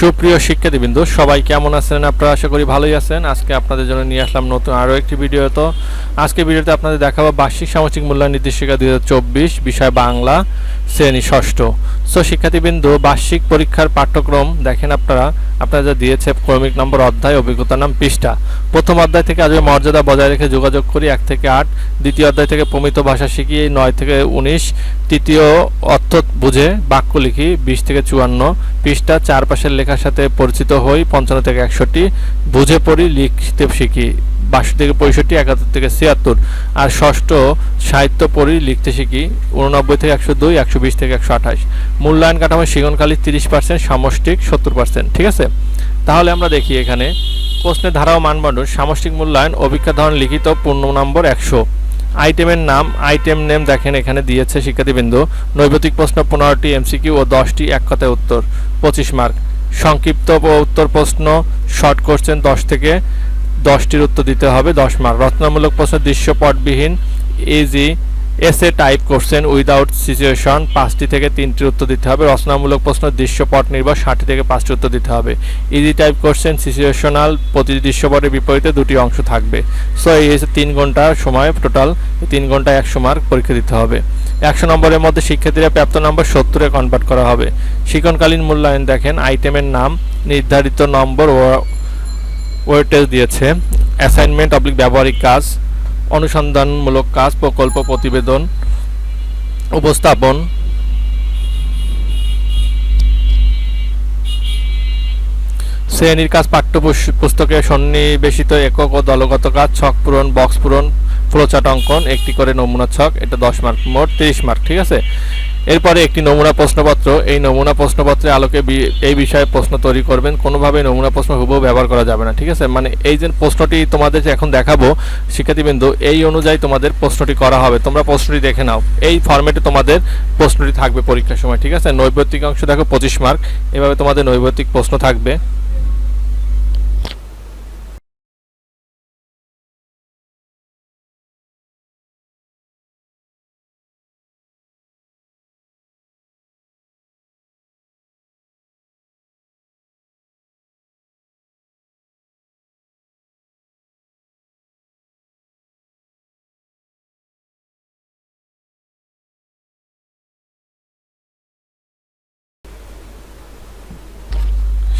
সুপ্রিয় শিক্ষার্থীবৃন্দ, সবাই কেমন আছেন? আপনারা আশা করি ভালোই আছেন। আজকে আপনাদের জন্য নিয়ে আসলাম নতুন আরও একটি ভিডিও। তো আজকে ভিডিওতে আপনাদের দেখাবো বার্ষিক সামাজিক মূল্যায়ন নির্দেশিকা দু হাজার চব্বিশ, বিষয় বাংলা। শ্রেণি ষষ্ঠ সো শিক্ষার্থীবৃন্দ, বার্ষিক পরীক্ষার পাঠ্যক্রম দেখেন আপনারা। আপনারা যা দিয়েছে ক্রমিক নম্বর অধ্যায় অভিজ্ঞতা নাম পৃষ্ঠা। প্রথম অধ্যায় থেকে আজকে মর্যাদা বজায় রেখে যোগাযোগ করি, এক থেকে আট। দ্বিতীয় অধ্যায় থেকে প্রমিত ভাষা শিখি নয় থেকে উনিশ। তৃতীয় অর্থ বুঝে বাক্য লিখি, বিশ থেকে চুয়ান্ন। পৃষ্ঠা চারপাশের লেখার সাথে পরিচিত হই, পঞ্চান্ন থেকে একষট্টি। বুঝে পড়ি, লিখতে শিখি। বাষট্টি থেকে পঁয়ষট্টি, একাত্তর থেকে ছিয়াত্তর। আর ষষ্ঠ সাহিত্য পড়ি, লিখতে শিখি উননব্বই থেকে একশো দুই, একশো বিশ থেকে একশো আঠাশ। মূল্যায়ন কাঠামো শিগনকালী তিরিশ পার্সেন্ট, সামষ্টিক সত্তর পার্সেন্ট, ঠিক আছে? তাহলে আমরা দেখি এখানে, প্রশ্নের ধারা ও মানবন্ধন সামষ্টিক মূল্যায়ন, অভিজ্ঞতা ধরন লিখিত, পূর্ণ নম্বর একশো। আইটেমের নাম, আইটেম নেম দেখেন এখানে দিয়েছে শিক্ষার্থীবৃন্দ। নৈবেতিক প্রশ্ন পনেরোটি, এমসিকিউ ও দশটি এক কথায় উত্তর, পঁচিশ মার্ক। সংক্ষিপ্ত উত্তর প্রশ্ন, শর্ট কোশ্চেন দশ থেকে দশটির উত্তর দিতে হবে, দশ মার্ক রচনামূলক প্রশ্ন, দৃশ্যপটবিহীন ইজি এসে টাইপ করছেন উইদাউট সিচুয়েশন পাঁচটি থেকে তিনটির উত্তর দিতে হবে। রচনামূলক প্রশ্ন, দৃশ্যপট নির্ভর, ষাটটি থেকে পাঁচটি উত্তর দিতে হবে। ইজি টাইপ করছেন সিচুয়েশনাল প্রতিটি দৃশ্যপটের বিপরীতে দুটি অংশ থাকবে। সো এই তিন ঘণ্টা সময় টোটাল তিন ঘণ্টা একশো মার্ক পরীক্ষা দিতে হবে। একশো নম্বরের মধ্যে শিক্ষার্থীরা প্রাপ্ত নম্বর সত্তরে কনভার্ট করা হবে। শিক্ষণকালীন মূল্যায়ন দেখেন আইটেমের নাম, নির্ধারিত নম্বর ও ওয়েটেজ দিয়েছে। অ্যাসাইনমেন্ট অবলিক ব্যবহারিক কাজ, অনুসন্ধানমূলক কাজ, প্রকল্প, প্রতিবেদন, উপস্থাপন। শ্রেণির কাজ পাঠ্য পুস- পুস্তকে সন্নিবেশিত একক ও দলগত কাজ, ছক পূরণ, বক্স পূরণ, ফ্লোচার্ট অঙ্কন, একটি করে নমুনা ছক, এটা দশ মার্ক মোট, তিরিশ মার্ক, ঠিক আছে? এরপরে একটি নমুনা প্রশ্নপত্র। এই নমুনা প্রশ্নপত্রে আলোকে এই বিষয়ে প্রশ্ন তৈরি করবেন। কোনোভাবে নমুনা প্রশ্ন হুবহু ব্যবহার করা যাবে না, ঠিক আছে? মানে এই যে প্রশ্নটি তোমাদের এখন দেখাবো, শিক্ষার্থীবৃন্দ, এই অনুযায়ী তোমাদের প্রশ্নটি করা হবে। তোমরা প্রশ্নটি দেখে নাও। এই ফর্মেটে তোমাদের প্রশ্নটি থাকবে পরীক্ষার সময়, ঠিক আছে? নৈবত্তিক অংশ দেখো, পঁচিশ মার্ক। এভাবে তোমাদের নৈবত্তিক প্রশ্ন থাকবে।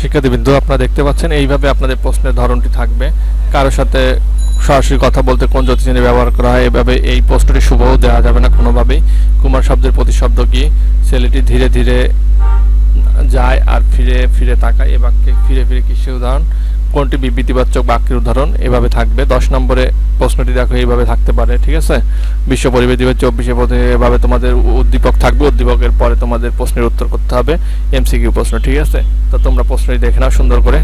শিক্ষার্থীবৃন্দ আপনারা দেখতে পাচ্ছেন, এইভাবে আপনাদের প্রশ্নের ধরনটি থাকবে। কারোর সাথে সরাসরি কথা বলতে কোন জ্যোতিষিনী ব্যবহার করা হয়, এভাবে এই প্রশ্নটি শুভও দেওয়া যাবে না কোনোভাবেই। কুমার শব্দের প্রতিশব্দ কি? ছেলেটি ধীরে ধীরে যায় আর ফিরে ফিরে তাকায়। এ বাক্যে ফিরে ফিরে কৃষি উদাহরণ? কোনটি বিবৃতিবাচক, বাক্যের উদাহরণ, এভাবে থাকবে। দশ নম্বরে প্রশ্নটি দেখো, এইভাবে থাকতে পারে, ঠিক আছে? বিশ্ব পরিবেশ দিবস চব্বিশে পথে এভাবে তোমাদের উদ্দীপক থাকবে, উদ্দীপকের পরে তোমাদের প্রশ্নের উত্তর করতে হবে। এমসিকিউ প্রশ্ন, ঠিক আছে? তো তোমরা প্রশ্নটি দেখে নাও সুন্দর করে।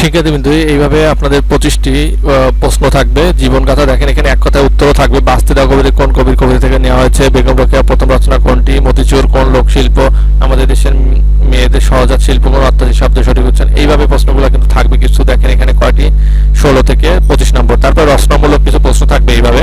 শিক্ষার্থীবৃন্দু এইভাবে আপনাদের পঁচিশটি প্রশ্ন থাকবে। জীবন কথা দেখেন, এখানে এক কথায় উত্তরও থাকবে। বাস্তে দেওয়া কবিতা কোন কবির কবিতা থেকে নেওয়া হয়েছে? বেগম রোকেয়া, প্রথম রচনা কোনটি? মতিচুর, কোন লোকশিল্প? আমাদের দেশের মেয়েদের সহজাত শিল্প, কোন অত্যাধিক শব্দ সঠিক হচ্ছেন এইভাবে প্রশ্নগুলো কিন্তু থাকবে। কিছু দেখেন, এখানে কয়টি? ষোলো থেকে পঁচিশ নম্বর। তারপর রচনামূলক কিছু প্রশ্ন থাকবে এইভাবে।